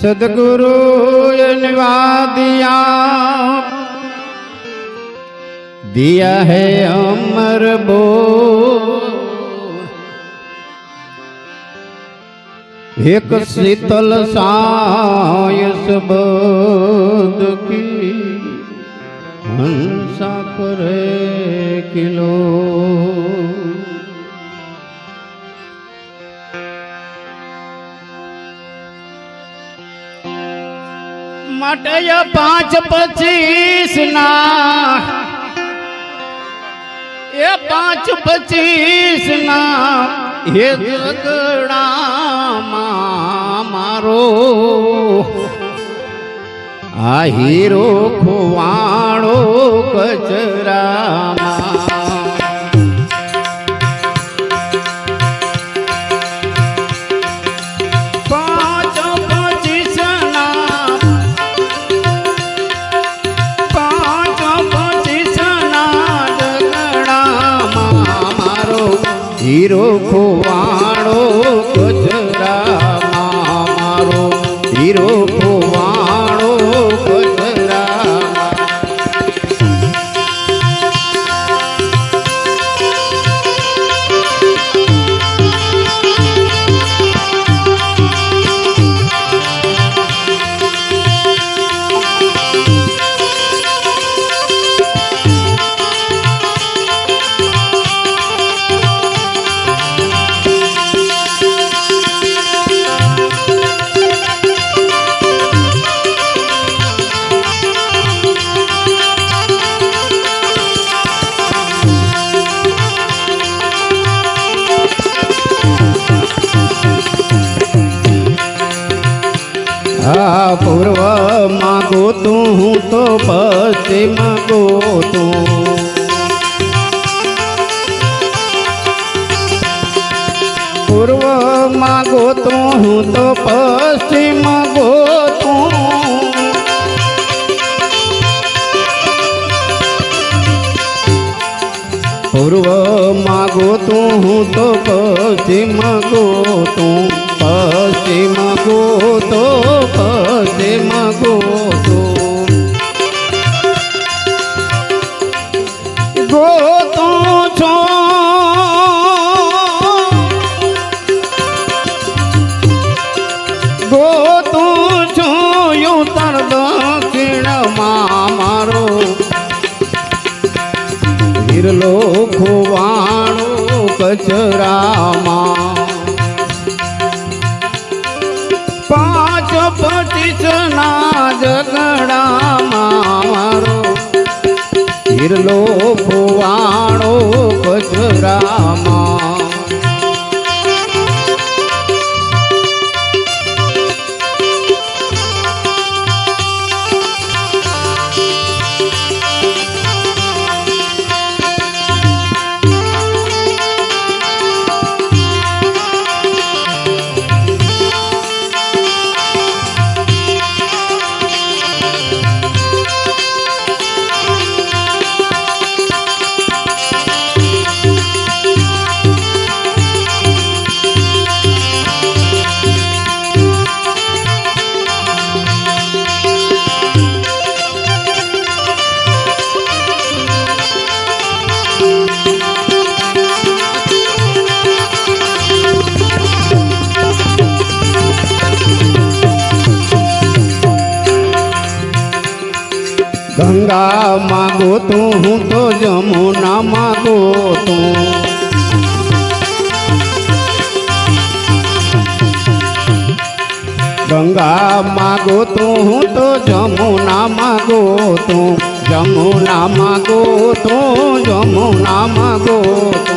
सदगुरु निवादिया। दिया है अमर बो एक शीतल सायस बोध की हंसा करे किलो। માટે પાંચ પચીસ ના. એ પાંચ પચીસ ના. એ ઝઘડામાં મારો. આ હીરો ખોવાણો કચરામાં. હીરો ખોવાણો કચરામાં મારો હીરો આ માગો તું, હું તો પશ્ચિમ માગો તું. પૂર્વ માગો તું, હું તો પશ્ચિમ માગો તું. પૂર્વ માગો તું, હું તો પશ્ચિમ ગોતું પશ્ચિમ ગોતો પશ્ચિમ ગોતું ગંગા માગો તું હું તો જમુના માગો તું. ગંગા માગો તું હું તો જમુના માગો તું. જમુના માગો તું જમુના માગો તું. ગોતો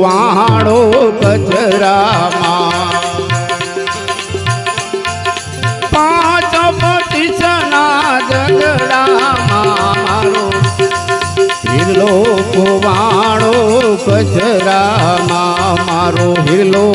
વાળો કચરામાં પાંચ પચીસના ઝઘડામાં મારો લોકો વાળો કચરામાં મારો હિરલો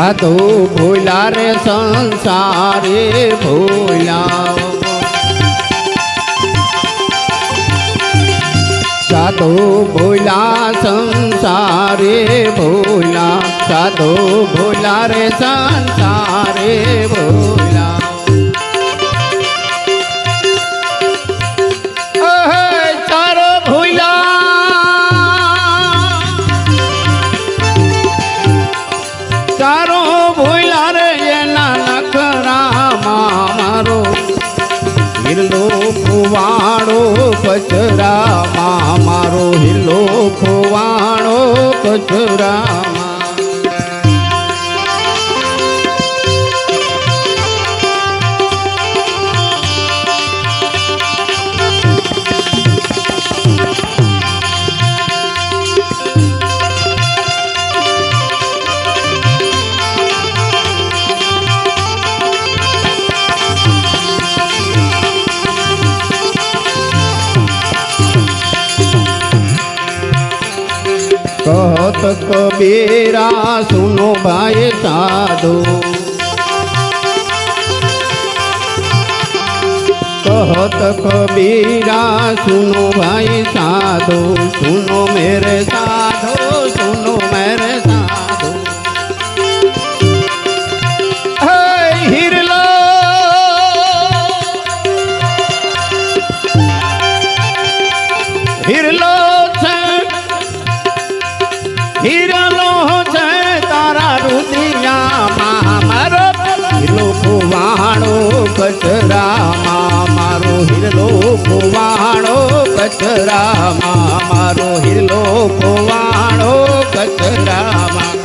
સાધુ ભૂલા રે સંસારે ભૂલા. સાધુ ભૂલા સંસારે ભૂલા. સાધુ ભૂલા રે સંસારે ભૂલા. કચરામાં કબીરા સુનો ભાઈ સાધુ કહત કબીરા સુનો ભાઈ સાધુ સુનો મેરે સાધુ સુનો મેરે કચરામાં મારો હિરલો કુવાણો કચરામાં મારો હિરલો કુવાણો કચરામાં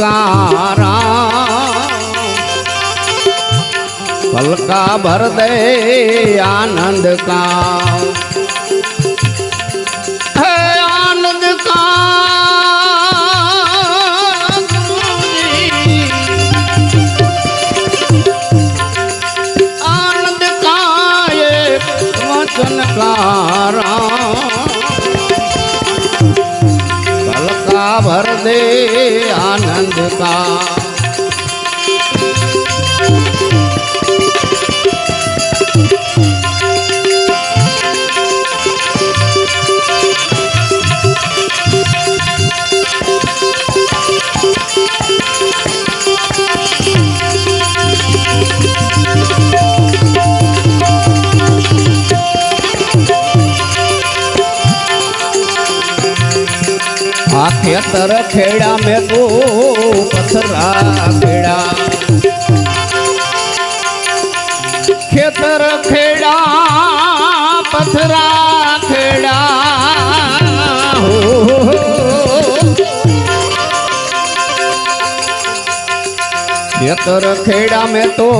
કારા પલકા ભર દે આનંદ કા. આનંદ यतर खेड़ा में को पथरा खेड़ा। खेतर खेड़ा पथरा खेड़ा। हो यतर खेड़ा में तो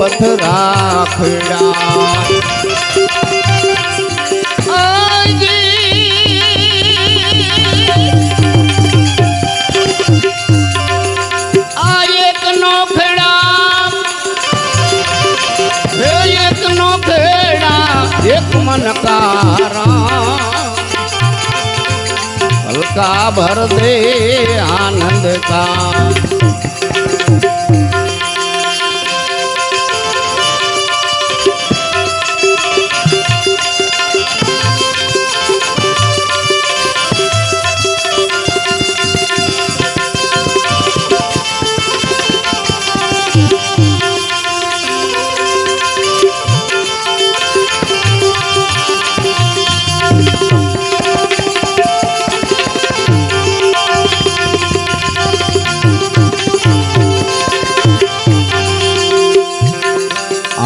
पथरा खेड़ा। ખેડા એક મન કારા કા ભર દે આનંદ કા.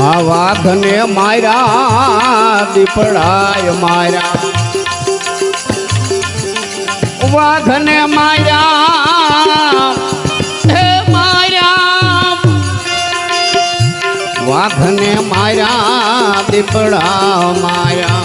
આ વાઘને માર્યા દીપડાય માર્યા. વાઘને માર્યા હે માર્યા. વાઘને માર્યા દીપડા માર્યા.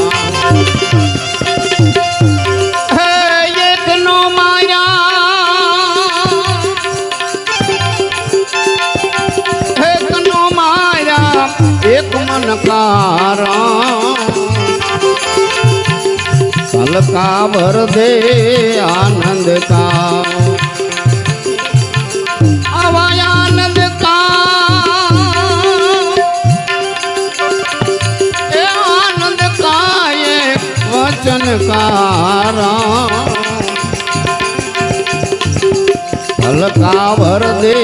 એક મન કારા સલકા ભર દે આનંદ કા આનંદ કા હલકા ભર દે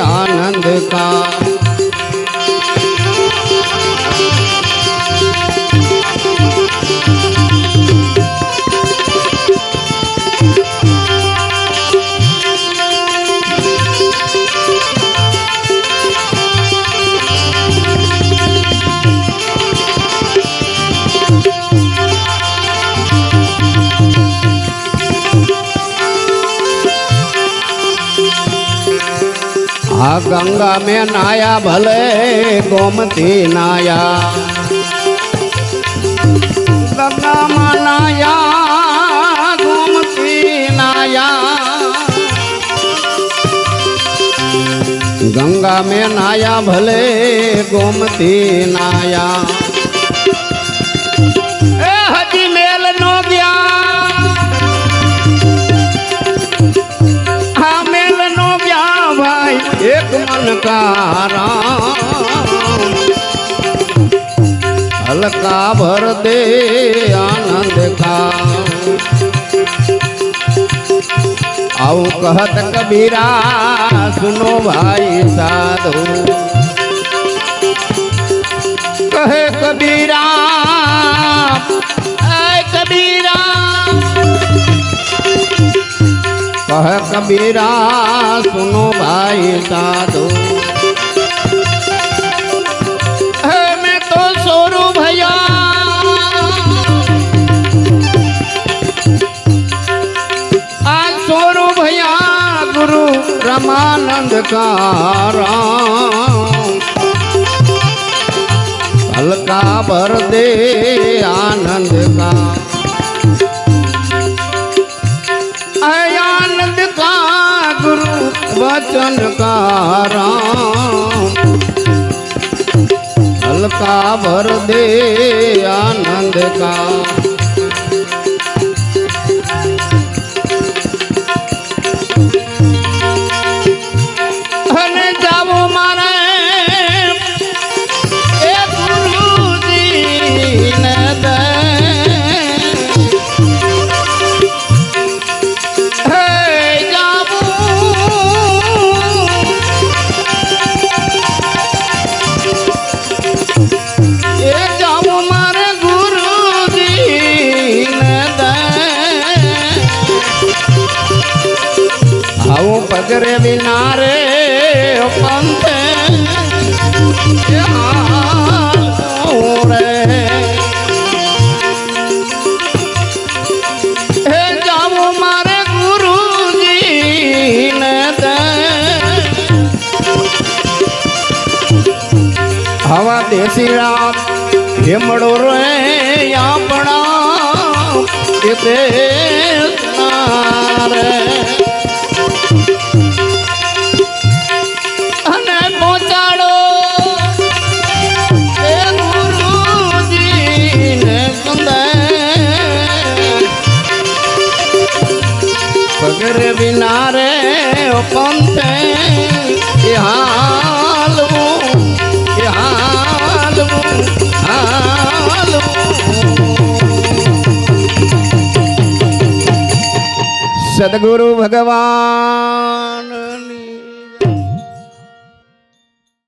આનંદ કા। आ गंगा में नाया भले, गोमती नाया। गंगा में नाया, गोमती नाया। गंगा में नाया भले, गोमती नाया। મન કારા હલકા ભર દે આનંદ કા આવું કહત કબીરા સુનો ભાઈ સાધુ કહે કબીરા એ કબીરા કહ કબીરા સુનો ભાઈ સાધુ आनंद का हल्का भर दे आनंद का आनंद का गुरु वचन का हल्का भर दे आनंद का હવા દેશી રામ હેમડો રે આપણા એ રે. તારે વિના રે પંથે એ સદગુરુ ભગવાન